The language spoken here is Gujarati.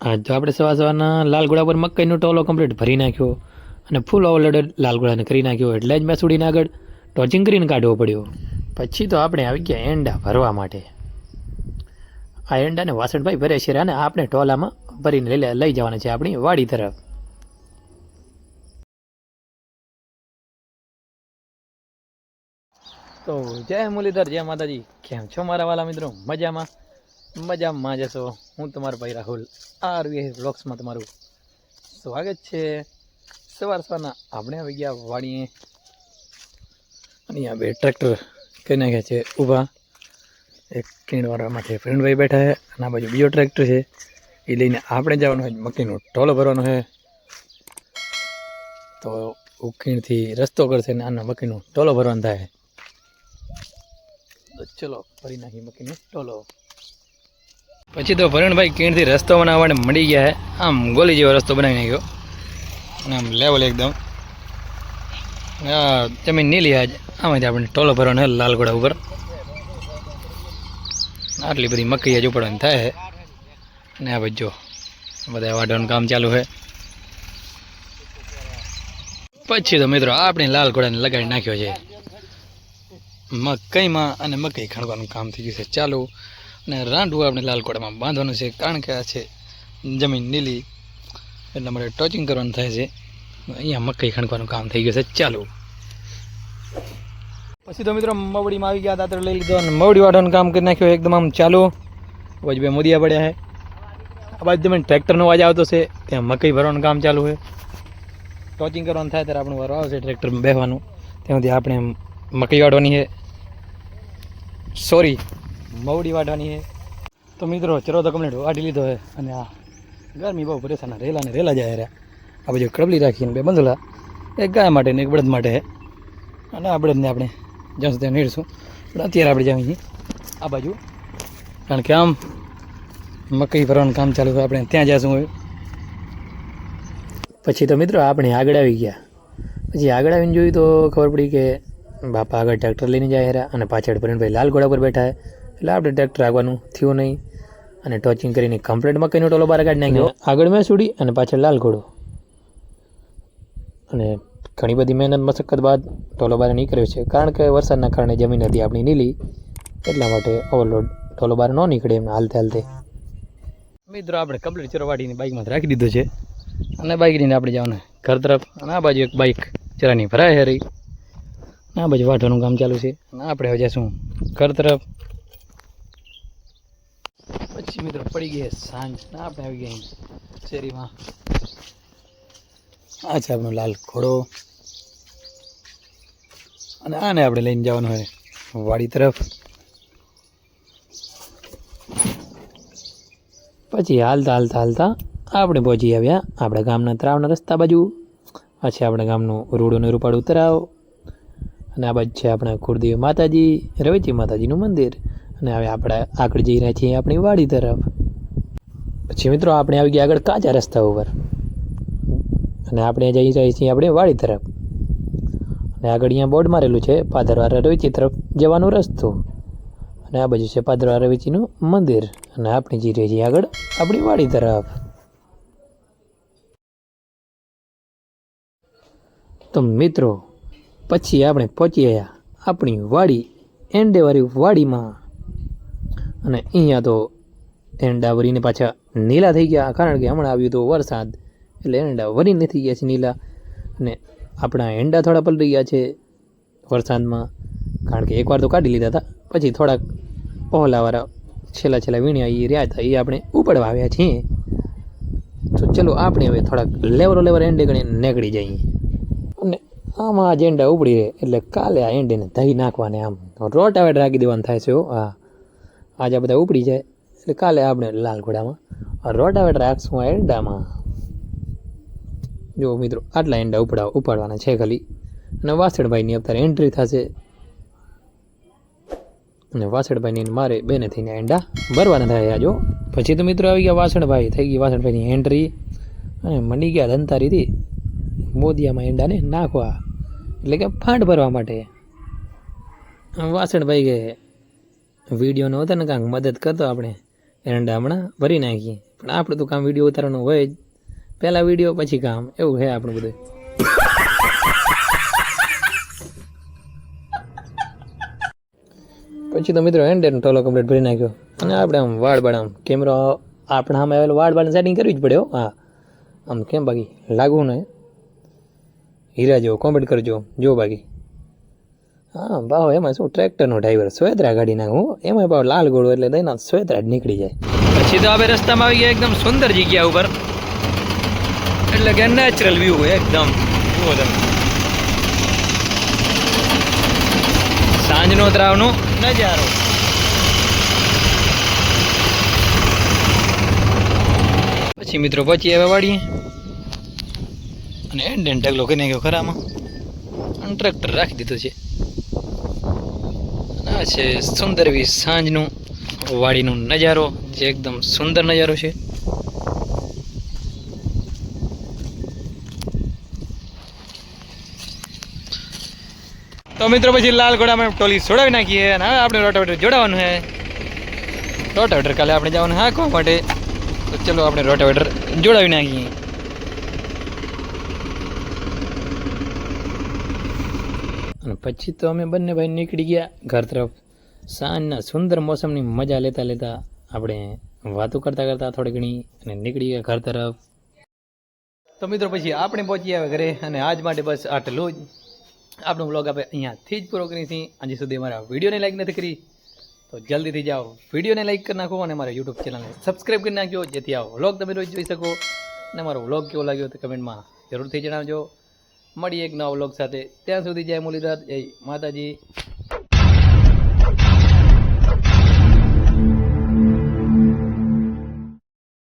આજ તો આપણે સવાર સવારના લાલગોળા પર મકાઈનો ટોલો કમ્પ્લીટ ભરી નાખ્યો અને ફૂલ ઓવરલોડેડ લાલગોળાને કરી નાખ્યો એટલે જ મેસુડીને આગળ ટોચિંગ કરીને કાઢવો પડ્યો. પછી તો આપણે આવી ગયા એંડા ભરવા માટે. આ એંડાને વાસણભાઈ ભરે છે અને આપણે ટોલામાં ભરીને લઈ લઈ જવાના છે આપણી વાડી તરફ. તો જય મુરલીધર, જય માતાજી. કેમ છો મારા વાલા મિત્રો? મજામાં? મજામાં જશો હું તમારો ભાઈ રાહુલ આરવી બ્લોગ્સમાં તમારું સ્વાગત છે. સવાર સવારના આપણે આવી ગયા વાડીએ. અહીંયા બે ટ્રેક્ટર કહી નાખ્યા છે ઊભા. એક કીણવાળા માટે ફ્રેન્ડભાઈ બેઠા છે અને આ બાજુ બીજો ટ્રેક્ટર છે. એ લઈને આપણે જવાનું હોય મકીનો ટોલો ભરવાનો છે. તો ઉકીણથી રસ્તો કરશે ને આના મકીનો ટોલો ભરવાનો થાય. ચલો ફરી નાખી મકીનો ટોલો પછી તો ભરણભાઈ કેણથી રસ્તો બનાવવાને મળી ગયા છે આમ ગોલી જેવો રસ્તો બનાવી નાખ્યો. અને આમ લેવલ એકદમ. જમીન નીલી આજ. આમાંથી આપણે ટોલો ભરવાનો લાલગોડા ઉપર. આટલી બધી મકઈ જ ઉપાડવાની થાય છે ને આ બાજુ જો, બધા વાઢવાનું કામ ચાલુ છે પછી તો મિત્રો આપણે લાલ ઘોડાને લગાડી નાખ્યો છે. મકઈમાં અને મકઈ ખણવાનું કામ થઈ ગયું છે. ચાલુ. અને રાંડવું આપણે લાલ ઘોડામાં બાંધવાનું છે, કારણ કે આ છે જમીન નીલી એટલે અમારે ટોચિંગ કરવાનું થાય છે. અહીંયા મકઈ ખણવાનું કામ થઈ ગયું છે. ચાલુ. પછી તો મિત્રો મવડીમાં આવી ગયા દાતર લઈ લીધો અને મવડી વાળવાનું કામ કરી નાખ્યું એકદમ આમ ચાલુ. પછી બે મોદીયા પડ્યા છે. બાજુ તમે ટ્રેક્ટરનો અવાજ આવતો છે. ત્યાં મકઈ ભરવાનું કામ ચાલુ છે. ટોચિંગ કરવાનું થાય ત્યારે આપણું વારો આવશે ટ્રેક્ટરમાં બેસવાનું. ત્યાં આપણે મકઈ વાળવાની છે. સોરી મવડી વાઢવાની છે. તો મિત્રો ચરો તો કમ્પ્લીટ વાઢી લીધો છે અને આ ગરમી બહુ પરેશાન રેલા ને રેલા જાય રહ્યા. આ બાજુ કડબલી રાખીને બે બંધલા એક ગાય માટે ને એક બળદ માટે અને આ બળદને આપણે જ્યાં સુધી નીડશું પણ અત્યારે આપણે જાવી છીએ આ બાજુ. કારણ કે આમ મકઈ ભરવાનું કામ ચાલુ હોય આપણે ત્યાં જઈશું હોય પછી તો મિત્રો, આપણે આગળ આવી ગયા. પછી આગળ આવીને જોયું તો ખબર પડી કે બાપા આગળ ટ્રેક્ટર લઈને જાય હેરા અને પાછળ ભાઈ લાલ ઘોડા પર બેઠા છે. એટલે આપણે ટ્રેક્ટર આગવાનું થયું નહીં. અને ટોચિંગ કરીને કમ્પ્લેટમાં કઈનો ટોલો બહાર કાઢી નાખ્યો. આગળ મેં સુડી અને પાછળ લાલ ઘોડો. અને ઘણી બધી મહેનત મશક્કત બાદ ટોલો બહાર નીકળ્યો છે. કારણ કે વરસાદના કારણે જમીન હતી આપણી નીલી. એટલા માટે ઓવરલોડ ટોલો બહાર ન નીકળે એમ હાલતે હાલતે. મિત્રો આપણે કમ્પ્લીટ ચરો વાટીને બાઇકમાં રાખી દીધો છે. અને બાઇક લઈને આપણે જવાના ઘર તરફ. અને આ બાજુ એક બાઇક ચરાની ભરાય હરી. આ બાજુ વાઢવાનું કામ ચાલુ છે. અને આપણે હવે જઈશું ઘર તરફ. પછી મિત્રો પડી ગયા સાંજ. ના, આપણે આવી ગયા શેરીમાં. આ છે આપણો લાલ ઘોડો. અને આને આપણે લઈને જવાનું હોય વાડી તરફ. પછી હાલતા હાલતા હાલતા આપણે પહોંચી આવ્યા આપણા ગામના તળાવના રસ્તા બાજુ. આ આપણા ગામનું રૂડોનું રૂપાળું તળાવ. અને આ બાજુ છે આપણા કુળદેવી માતાજી, રવેચી માતાજીનું મંદિર. અને હવે આપણે આગળ જઈ રહ્યા છીએ આપણી વાડી તરફ. પછી મિત્રો આપણે આવી ગયા આગળ કાચા રસ્તા ઉપર. અને આપણે જઈ રહ્યા છીએ આપણે વાડી તરફ. અને આગળ અહીંયા બોર્ડ મારેલું છે પાદરવાળા રવેચી તરફ જવાનો રસ્તો. અને આ બાજુ છે પાદરવા રવેચીનું મંદિર. અને આપણે જઈ રહ્યા છીએ આગળ આપણી વાડી તરફ. તો મિત્રો, પછી આપણે પહોંચી ગયા આપણી વાડી એંડેવાળી વાડીમાં. અને અહીંયા તો એંડા વરીને પાછા નીલા થઈ ગયા, કારણ કે હમણાં આવ્યું તો વરસાદ. એટલે એંડા વરી નથી ગયા છે નીલા. અને આપણા એંડા થોડા પલટી ગયા છે વરસાદમાં. કારણ કે એકવાર તો કાઢી લીધા હતા. પછી થોડાક ઓહલાવાળા છેલ્લા છેલ્લા વીણ્યા એ રહ્યા હતા. એ આપણે ઉપાડવા આવ્યા છીએ. તો ચલો આપણે હવે થોડાક લેવરો લેવર એંડે ગણીને નીકળી જઈએ. અને આમાં આ એંડા ઉપડી રહે. એટલે કાલે આ એંડીને દહીં નાખવાને આમ. રોટાવેટ રાખી દેવાનું થાય છે હા. આજે બધા ઉપડી જાય. એટલે કાલે આપણે લાલ ઘોડામાં રોટાવેટ રાખશું આ એંડામાં. જો મિત્રો, આટલા એંડા ઉપડા ઉપાડવાના છે ખાલી. અને વાસણભાઈની અત્યારે એન્ટ્રી થશે. અને વાસણભાઈની મારે બેને થઈને એંડા ભરવાના થાય જો. પછી તો મિત્રો આવી ગયા વાસણભાઈ, થઈ ગઈ વાસણભાઈની એન્ટ્રી અને મની ગયા ધંતારીથી. મોદિયામાં એંડાને નાખવા. એટલે કે ફાંડ ભરવા માટે. વાસણભાઈ કે વિડીયોનો હતો ને કાંઈક મદદ કરતો આપણે, એરંડા હમણાં ભરી નાખીએ. પણ આપણે તો કામ વીડિયો ઉતારવાનું હોય જ. પહેલાં વીડિયો, પછી કામ. એવું છે આપણું બધું. પછી તો મિત્રો એન્ડેરનો ટોલો કમ્પ્લીટ ભરી નાખ્યો. અને આપણે આમ વાળ બાળ આમ કેમેરો આપણે આમ આવેલો વાળ બાળ સેટિંગ કરવી જ પડે હા. આમ કેમ બાકી? લાગવું ને. હીરા જેવો કોમેન્ટ કરજો. જો બાકી. હા, ભાવ એમાં શું, ટ્રેક્ટરનો ડ્રાઈવર સોયત્રા ગાડી નાખું. એમાં ભાવ લાલ ગોળો એટલે દઈને સ્વેતરા જ નીકળી જાય. પછી તો આપણે રસ્તામાં આવી ગયા એકદમ સુંદર જગ્યા ઉપર. એટલે કે નેચરલ વ્યૂ હોય એકદમ. સાંજનો ત્રાવનો નજારો. પછી મિત્રો પછી હવે વાળીએ અને એન્ડ એન્ડ ઢગલો કરીને ગયો ખરામાં. ટ્રેક્ટર રાખી દીધું છે. આ છે સુંદર એવી સાંજનું વાડીનો નજારો, જે એકદમ સુંદર નજારો છે. તો મિત્રો પછી લાલ ઘોડામાં ટોલી છોડાવી નાખીએ અને હવે આપણે રોટાવેટર જોડાવાનું છે. રોટાવેટર કાલે આપણે જવાનું હાંકવા માટે. તો ચલો આપણે રોટાવેટર જોડાવી નાખીએ. પછી તો અમે બંને ભાઈ નીકળી ગયા ઘર તરફ. સાંજના સુંદર મોસમની મજા લેતા લેતા આપણે વાતો કરતા કરતા થોડી ઘણી અને નીકળી ગયા ઘર તરફ. તો મિત્રો પછી આપણે પહોંચી આવ્યા ઘરે અને આજ માટે બસ આટલું જ. આપણો બ્લોગ આપણે અહીંયાથી જ પૂરો કરીએ હજી સુધી અમારા વિડીયોને લાઈક નથી કરી તો જલ્દીથી જાઓ. વિડીયોને લાઈક કરી નાખો અને અમારા યુટ્યુબ ચેનલને સબસ્ક્રાઈબ કરી નાખજો જેથી આ વ્લોગ તમે રોજ જોઈ શકો. અને મારો વ્લોગ કેવો લાગ્યો તો કમેન્ટમાં જરૂરથી જણાવજો. મળીએ એક નવા વ્લોગ સાથે. ત્યાં સુધી જય મુરલીધર જય માતાજી.